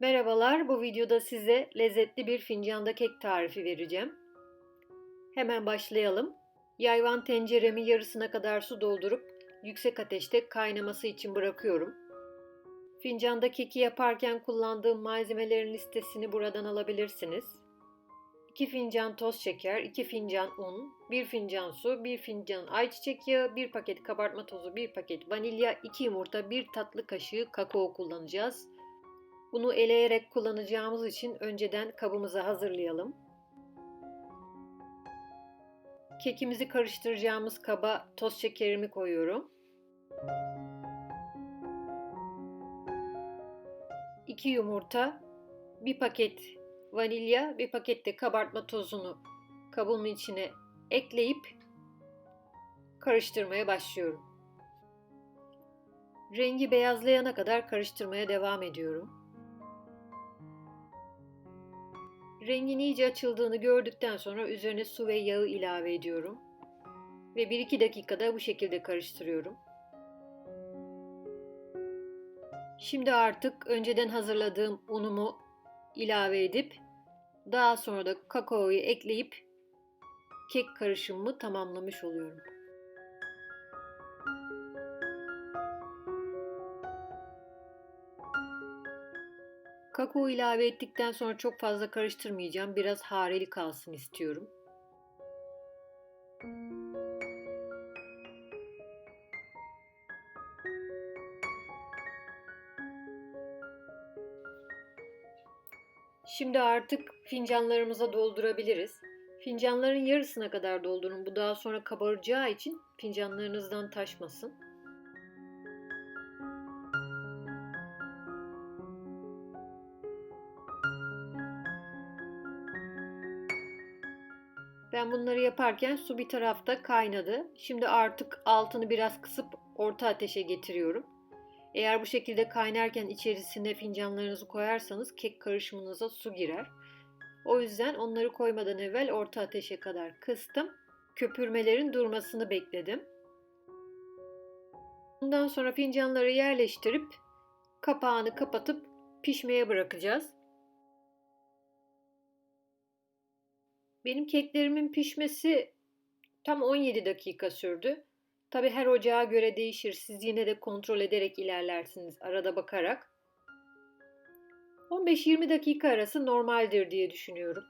Merhabalar, bu videoda size lezzetli bir fincanda kek tarifi vereceğim. Hemen başlayalım. Yayvan tenceremi yarısına kadar su doldurup yüksek ateşte kaynaması için bırakıyorum. Fincanda keki yaparken kullandığım malzemelerin listesini buradan alabilirsiniz. 2 fincan toz şeker, 2 fincan un, 1 fincan su, 1 fincan ayçiçek yağı, 1 paket kabartma tozu, 1 paket vanilya, 2 yumurta, 1 tatlı kaşığı kakao kullanacağız. Bunu eleyerek kullanacağımız için önceden kabımızı hazırlayalım. Kekimizi karıştıracağımız kaba toz şekerimi koyuyorum. 2 yumurta, 1 paket vanilya, 1 paket de kabartma tozunu kabımın içine ekleyip karıştırmaya başlıyorum. Rengi beyazlayana kadar karıştırmaya devam ediyorum. Rengin iyice açıldığını gördükten sonra üzerine su ve yağı ilave ediyorum. Ve 1-2 dakikada bu şekilde karıştırıyorum. Şimdi artık önceden hazırladığım unumu ilave edip daha sonra da kakaoyu ekleyip kek karışımımı tamamlamış oluyorum. Kakao ilave ettikten sonra çok fazla karıştırmayacağım. Biraz hareli kalsın istiyorum. Şimdi artık fincanlarımıza doldurabiliriz. Fincanların yarısına kadar doldurun. Bu daha sonra kabaracağı için fincanlarınızdan taşmasın. Ben bunları yaparken su bir tarafta kaynadı. Şimdi artık altını biraz kısıp orta ateşe getiriyorum. Eğer bu şekilde kaynarken içerisine fincanlarınızı koyarsanız kek karışımınıza su girer. O yüzden onları koymadan evvel orta ateşe kadar kıstım. Köpürmelerin durmasını bekledim. Bundan sonra fincanları yerleştirip kapağını kapatıp pişmeye bırakacağız. Benim keklerimin pişmesi tam 17 dakika sürdü. Tabi her ocağa göre değişir. Siz yine de kontrol ederek ilerlersiniz arada bakarak. 15-20 dakika arası normaldir diye düşünüyorum.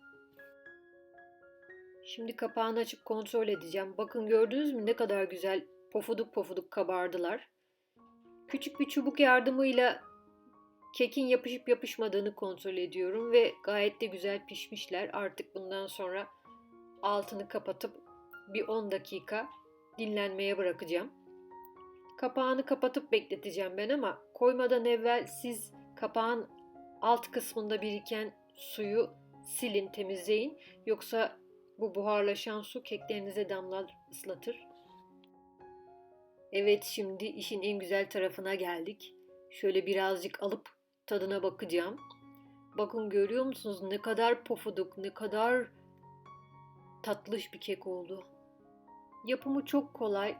Şimdi kapağını açıp kontrol edeceğim. Bakın gördünüz mü ne kadar güzel pofuduk pofuduk kabardılar. Küçük bir çubuk yardımıyla kekin yapışıp yapışmadığını kontrol ediyorum ve gayet de güzel pişmişler. Artık bundan sonra altını kapatıp bir 10 dakika dinlenmeye bırakacağım. Kapağını kapatıp bekleteceğim ben ama koymadan evvel siz kapağın alt kısmında biriken suyu silin, temizleyin. Yoksa bu buharlaşan su keklerinize damlar ıslatır. Evet şimdi işin en güzel tarafına geldik. Şöyle birazcık alıp tadına bakacağım. Bakın görüyor musunuz ne kadar pofuduk, ne kadar tatlış bir kek oldu. Yapımı çok kolay,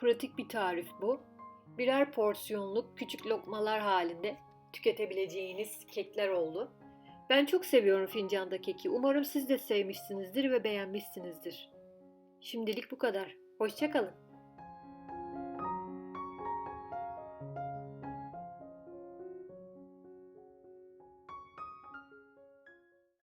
pratik bir tarif bu. Birer porsiyonluk küçük lokmalar halinde tüketebileceğiniz kekler oldu. Ben çok seviyorum fincanda keki. Umarım siz de sevmişsinizdir ve beğenmişsinizdir. Şimdilik bu kadar. Hoşçakalın.